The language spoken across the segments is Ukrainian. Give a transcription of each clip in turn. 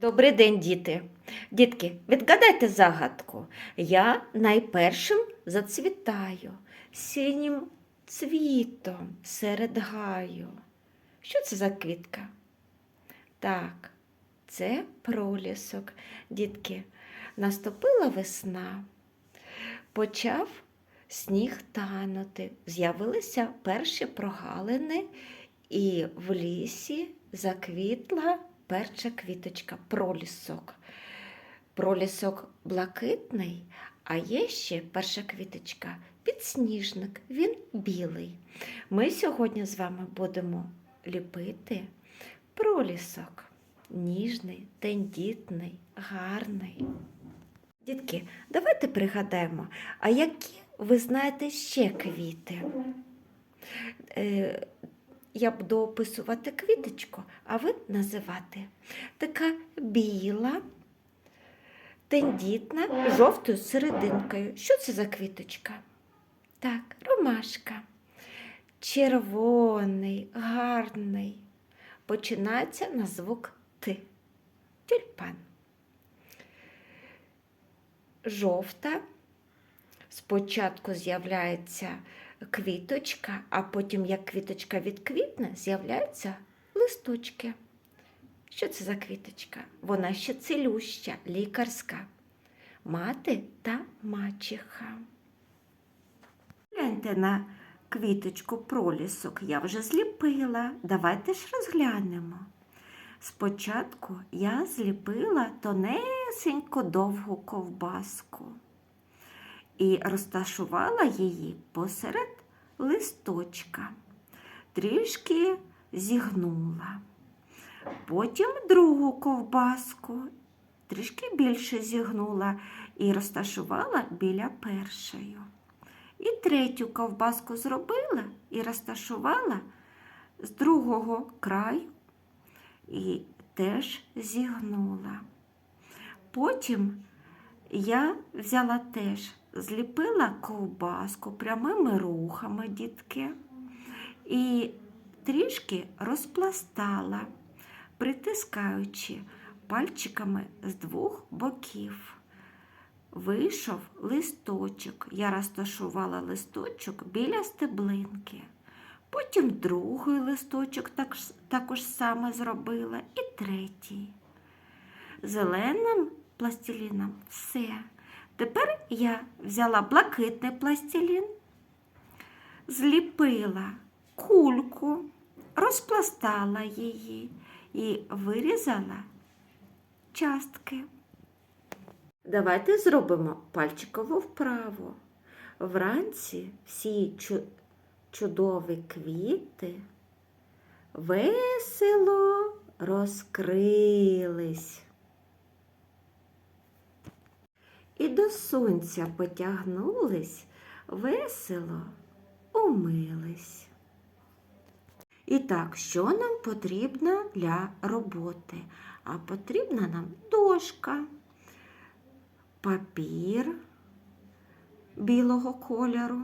Добрий день, діти. Дітки, відгадайте загадку. Я найпершим зацвітаю синім цвітом серед гаю. Що це за квітка? Так, це пролісок. Дітки, наступила весна, почав сніг танути, з'явилися перші прогалини, і в лісі заквітла перша квіточка пролісок. Пролісок блакитний, а є ще перша квіточка підсніжник, він білий. Ми сьогодні з вами будемо ліпити пролісок. Ніжний, тендітний, гарний. Дітки, давайте пригадаємо, а які ви знаєте ще квіти? Я буду описувати квіточку, а ви називати. Така біла, тендітна, жовтою серединкою. Що це за квіточка? Так, ромашка. Червоний, гарний. Починається на звук Т. Тюльпан. Жовта. Спочатку з'являється квіточка, а потім, як квіточка відквітне, з'являються листочки. Що це за квіточка? Вона ще цілюща, лікарська. Мати та мачеха. Гляньте на квіточку пролісок я вже зліпила. Давайте ж розглянемо. Спочатку я зліпила тонесеньку довгу ковбаску і розташувала її посеред листочка, трішки зігнула. Потім другу ковбаску, трішки більше зігнула і розташувала біля першої. І третю ковбаску зробила і розташувала з другого краю і теж зігнула. Потім я взяла теж, зліпила ковбаску прямими рухами, дітки, і трішки розпластала, притискаючи пальчиками з двох боків. Вийшов листочок. Я розташувала листочок біля стеблинки. Потім другий листочок так, також саме зробила і третій. Зеленим пластиліном все. Тепер я взяла блакитний пластилін, зліпила кульку, розпластала її і вирізала частки. Давайте зробимо пальчикову вправу. Вранці всі чудові квіти весело розкрились. І до сонця потягнулись, весело умились. І так, що нам потрібно для роботи? А потрібна нам дошка, папір білого кольору,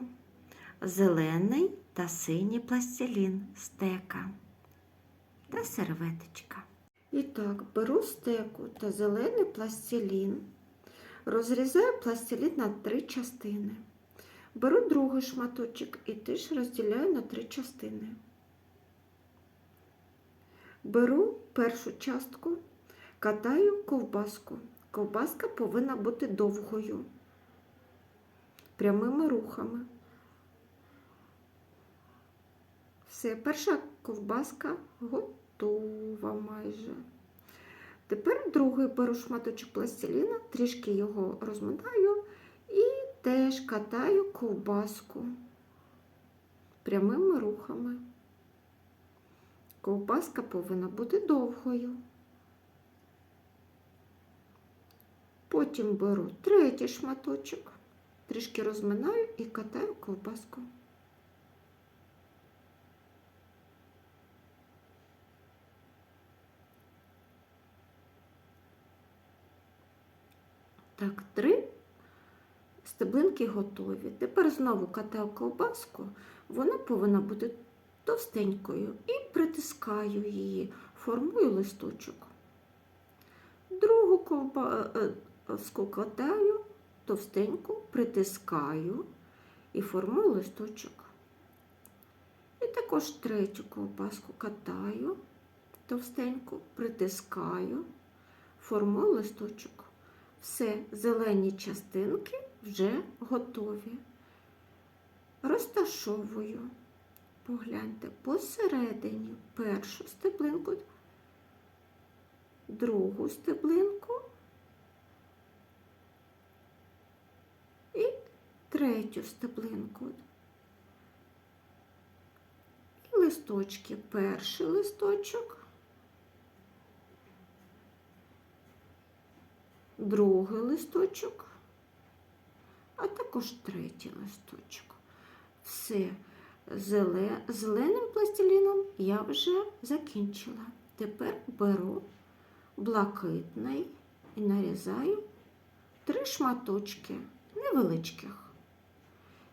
зелений та синій пластилін, стека та серветочка. І так, беру стеку та зелений пластилін. Розрізаю пластилін на три частини. Беру другий шматочок і теж розділяю на три частини. Беру першу частку, катаю ковбаску. Ковбаска повинна бути довгою, прямими рухами. Все, перша ковбаска готова майже. Тепер другий беру шматочок пластиліна, трішки його розмотаю і теж катаю ковбаску прямими рухами. Ковбаска повинна бути довгою. Потім беру третій шматочок, трішки розминаю і катаю ковбаску. Так, три стеблинки готові. Тепер знову катаю ковбаску, вона повинна бути товстенькою і притискаю її, формую листочок. Другу ковбаску кладаю товстеньку, притискаю і формую листочок. І також третю ковбаску катаю товстеньку, притискаю, формую листочок. Все, зелені частинки вже готові. Розташовую. Погляньте посередині першу стеблинку, другу стеблинку і третю стеблинку. І листочки. Перший листочок, другий листочок, а також третій листочок. Все. Зеле- Зеленим пластиліном я вже закінчила. Тепер беру блакитний і нарізаю три шматочки невеличких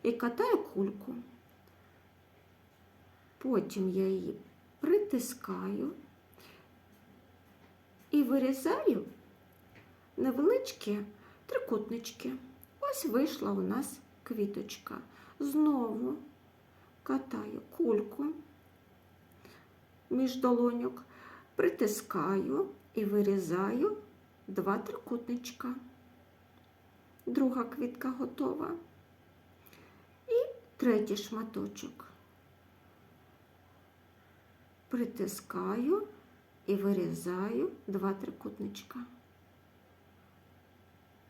і катаю кульку. Потім я її притискаю і вирізаю невеличкі трикутнички. Ось вийшла у нас квіточка. Знову катаю кульку між долоньок, притискаю і вирізаю два трикутничка. Друга квітка готова. І третій шматочок. Притискаю і вирізаю два трикутничка.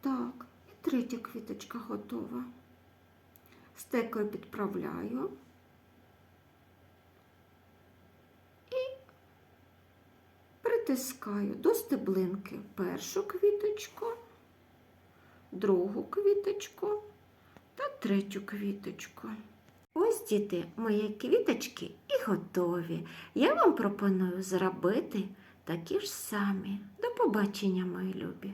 Так, і третя квіточка готова. Стекою підправляю. І притискаю до стеблинки першу квіточку, другу квіточку та третю квіточку. Ось, діти, мої квіточки і готові. Я вам пропоную зробити такі ж самі. До побачення, мої любі!